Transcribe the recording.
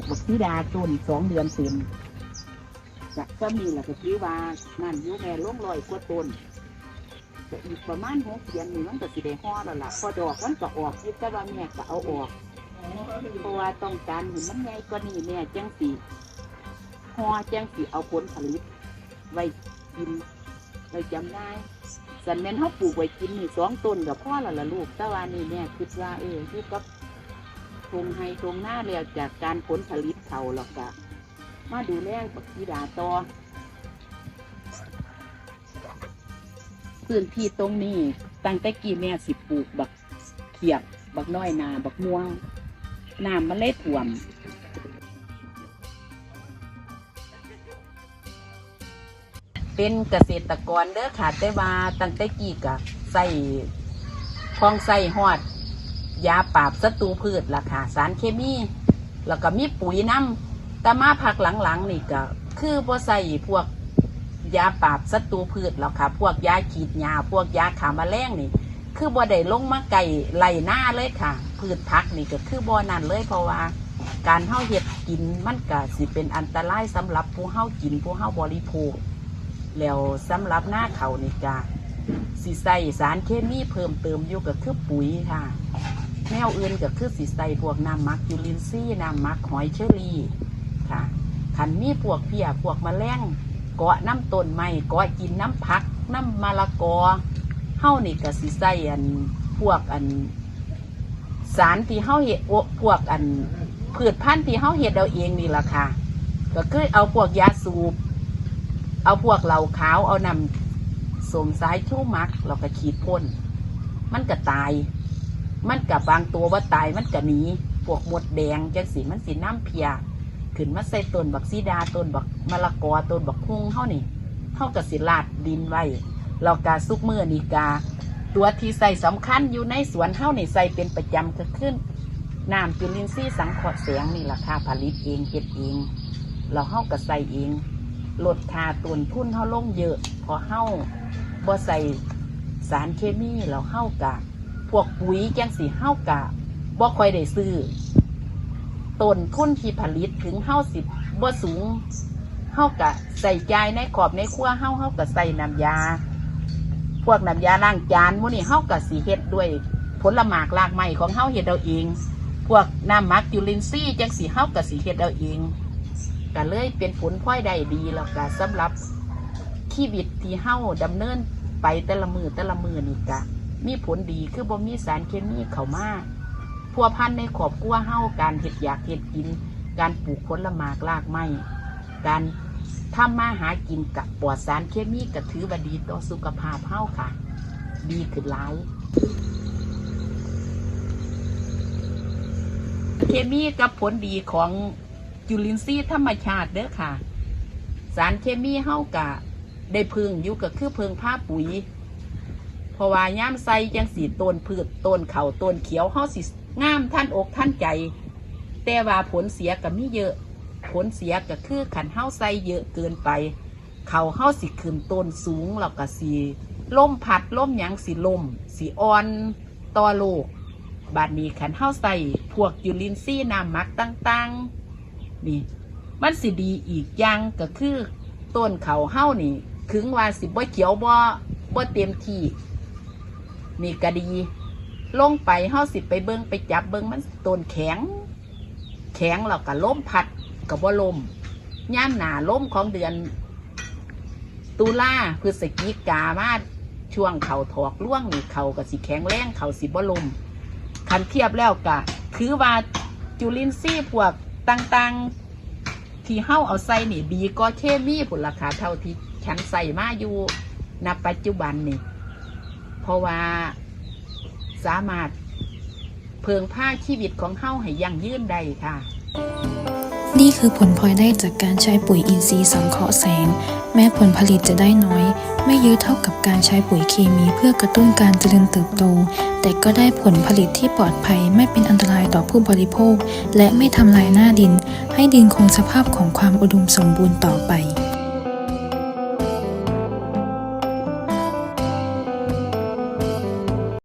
กบักซีดาต้นสองเดือนเต็มจากก็มีแหละก็คือว่านั่นยูแม่ลงลอยกว่าต้นก็อีกประมาณหกเดือนนี่มันก็สิได้ห่อแล้วล่ะพอดอกมันก็ออกยึดแต่ว่าแม่ก็เอาออกเพราะว่าต้องการเห็นมันใหญ่กว่านี้แม่จังสีห่อจังสีเอาผลผลิต ไว้กินไว้จำได้สันแม่นเขาปลูกไว้กินนี่สองต้นกับพ่อและละลูกแต่ว่านี่แม่คิดว่าเอออยู่กับ ตรงไฮตรงหน้าแล้วจากการผลผลิตเขาหรอกกะมาดูแลปักกีดาต่อพื้นที่ตรงนี้ตั้งแต่กี่แม่สิปลูกบักเขียบบักน้อยนาบักม่วงน้ำมันเล็ดถ่วมเป็นเกษตรกรเด้อค่ะแต่ว่าตั้งแต่กี้กะใส่คลองใส่หอด ยาปราบศัตรูพืชล่ะค่ะ สารเคมี แล้วก็มีปุ๋ยน้ำแต่มาพักหลังๆนี่ก็ คือบ่ใส่พวกยาปราบศัตรูพืชแล้วค่ะ พวกยาขีดยาพวกยาขาแมลงนี่ คือบ่ได้ลงมาไก่ไหลหน้าเลยค่ะ พืชพักนี่ก็คือบ่นั่นเลยเพราะว่า การเฮาเฮ็ดกินมันก็สิเป็นอันตรายสำหรับผู้เฮากินผู้เฮาบริโภคแล้วสำหรับหน้าเขานี่จ้ะสิใส่สารเคมีเพิ่มเติมอยู่ก็คือปุ๋ยค่ะ แนวอื่นก็คือสิใส่พวกน้ำมักยูรินซีย์น้ำมักหอยเชอรี่ค่ะขันมีพวกเพียพวกมแมลงเกาะน้ำต้นไม้เกาะกินน้ำผัก น้ำมะละกอเฮานี่ก็สิใส่อันพวกอัน สารที่เฮาเห็ดพวกอันพืชพันธุ์ที่เฮาเห็ดเอาเองนี่แหละค่ะ ก็คือเอาพวกยาสูบ เอาพวกเหล่าขาวเอานำสมสายชู้มักเราก็ขีดพ่น มันก็ตาย มันกับบางตัวว่าตายมันก็หนีพวกหมดแดงจังสีมันสีน้ำเพียขึ้นมาใส่ต้นบักซีดาต้นบักมะละกอต้นบักฮุงเท่านี่เท่ากับสิลาดดินไว้เรากาซุกมือนีกา ตัวที่ใส่สำคัญอยู่ในสวนเท่านี่ใส่เป็นประจำก็ขึ้นน้ำจุลินทรีย์สังเคราะห์แสงนี่ราคาผลิตเองเก็บเอง เราเฮาก็ใส่เองลดค่าต้นทุนเฮาลงเยอะพอเฮาบ่ใส่สารเคมีแล้วเฮากะ พวกปุ๋ยจังสีเฮากะบ่ค่อยได้ซื้อต้นทุนที่ผลิตถึงเฮาสิบบ่สูงเฮากะใส่ใจในขอบในครัวเฮาเฮากะใส่น้ำยา พวกน้ำยาล้างจานมื้นี้เฮากะสีเฮ็ดด้วยผลหมากรากไม้ของเฮาเฮ็ดเอาเอง พวกน้ำมักจุลินทรีย์จังสีเฮากะสีเฮ็ดเอาเองก็เลยเป็นผลพลอยได้ดีแล้วก็สำหรับชีวิตที่เฮาดำเนินไปแต่ละมือแต่ละมือนี่กะ มีผลดีคือบ่มีสารเคมีเข้ามาพัวพันในครอบครัวเฮาการเห็ดอยากเห็ดกิน การปลูกผลหมากรากไม้การทำมาหากินกับปลอดสารเคมีก็ถือว่าดีต่อสุขภาพเฮาค่ะ ดีขึ้นหลายเคมีกับผลดีของจุลินทรีย์ธรรมชาติเด้อค่ะ สารเคมีเฮากะได้พึ่งอยู่ก็คือเพึงผ้าปุ๋ย ราะว่าย่ามใส่จังสีต้นพืชต้นเขาต้นเขียวเฮาสิงามท่านอกท่านใจ แต่ว่าผลเสียก็มีเยอะ ผลเสียก็คือขันเฮาใส่เยอะเกินไป เขาเฮาสิขึ้นต้นสูงแล้วก็สีล่มพัดล่มหยังสีล่มสีอ่อนต่อโลกบาดนี้ขันเฮาใส่พวกยูรินซีย์น้ำมักต่างๆนี่มันสิดีอีกอย่างก็คือต้นเขาเฮานี่ถึงว่าสิบ่เขียวบ่บ่เต็มที่ นี่ก็ดี ลงไปเฮาสิไปเบิ่งไปจับเบิ่งมันต้นแข็ง แข็งแล้วก็ล้มพัดก็บ่ล้มย่ามหนาล้มของเดือน ตุลาพฤศจิกามาช่วงเขาถอกล่วงนี่เขาก็สิแข็งแรงเขาสิบ่ลมคันเทียบแล้วก็คือว่าจุลินทรีย์พวกต่างๆ ที่เฮาเอาใส่นี่ดีก็เคมีผลราคาเท่าที่ฉันใส่มาอยู่ณปัจจุบันนี่ เพราะว่าสามารถเพิงผ้าชีวิตของเฮาให้ยั่งยืนได้ค่ะ นี่คือผลพลอยได้จากการใช้ปุ๋ยอินทรีย์สังเคราะห์แสง แม้ผลผลิตจะได้น้อย ไม่เยอะเท่ากับการใช้ปุ๋ยเคมีเพื่อกระตุ้นการเจริญเติบโต แต่ก็ได้ผลผลิตที่ปลอดภัยไม่เป็นอันตรายต่อผู้บริโภค และไม่ทำลายหน้าดิน ให้ดินคงสภาพของความอุดมสมบูรณ์ต่อไป